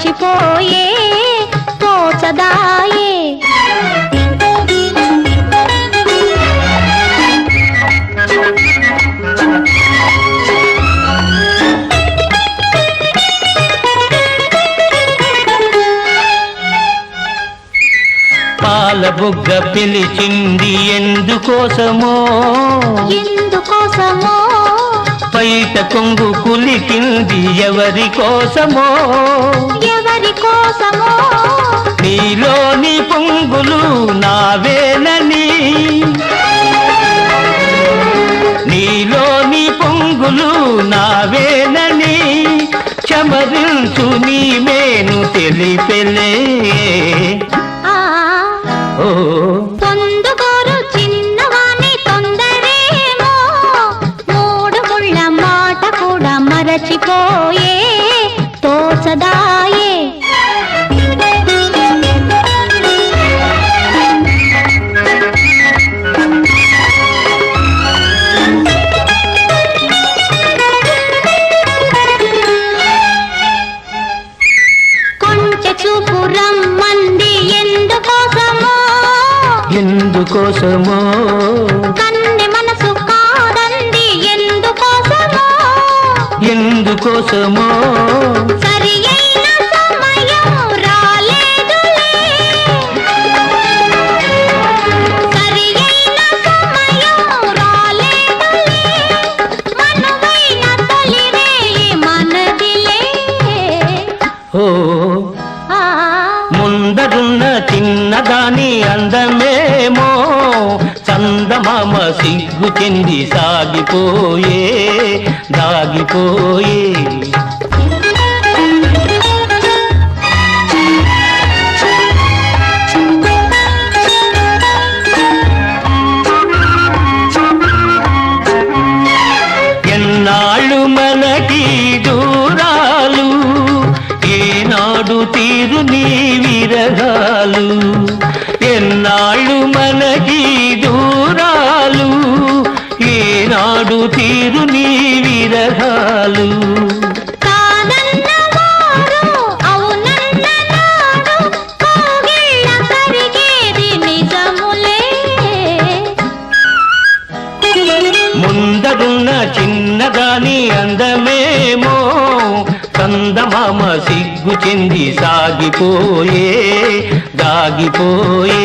మరచిపోయే తోచదాయే. పాల బుగ్గ పిలిచింది ఎందుకోసమో? ఎందుకోసమో? బయట కొంగు కులికింది ఎవరి కోసమో నావేనని చమరించు నీ మేను తెలిపెలే. ఎందుకోసమో కన్నె మనసు కాదంది ఎందుకోసమో? ఎందుకోసమో? సిగ్గు చెంది సాగిపోయే దాగిపోయే. ఎన్నాళ్ళు మనకి దూరాలు ఏనాడు తీరు నీ విరగాలు ఎన్నాళ్ళు మనకి దూరాలు ఏనాడు తీరు నీ నిజములే. ముందరున్న చిన్నదాని అందమేమో కందమామ సిగ్గు చెంది సాగిపోయే దాగిపోయే.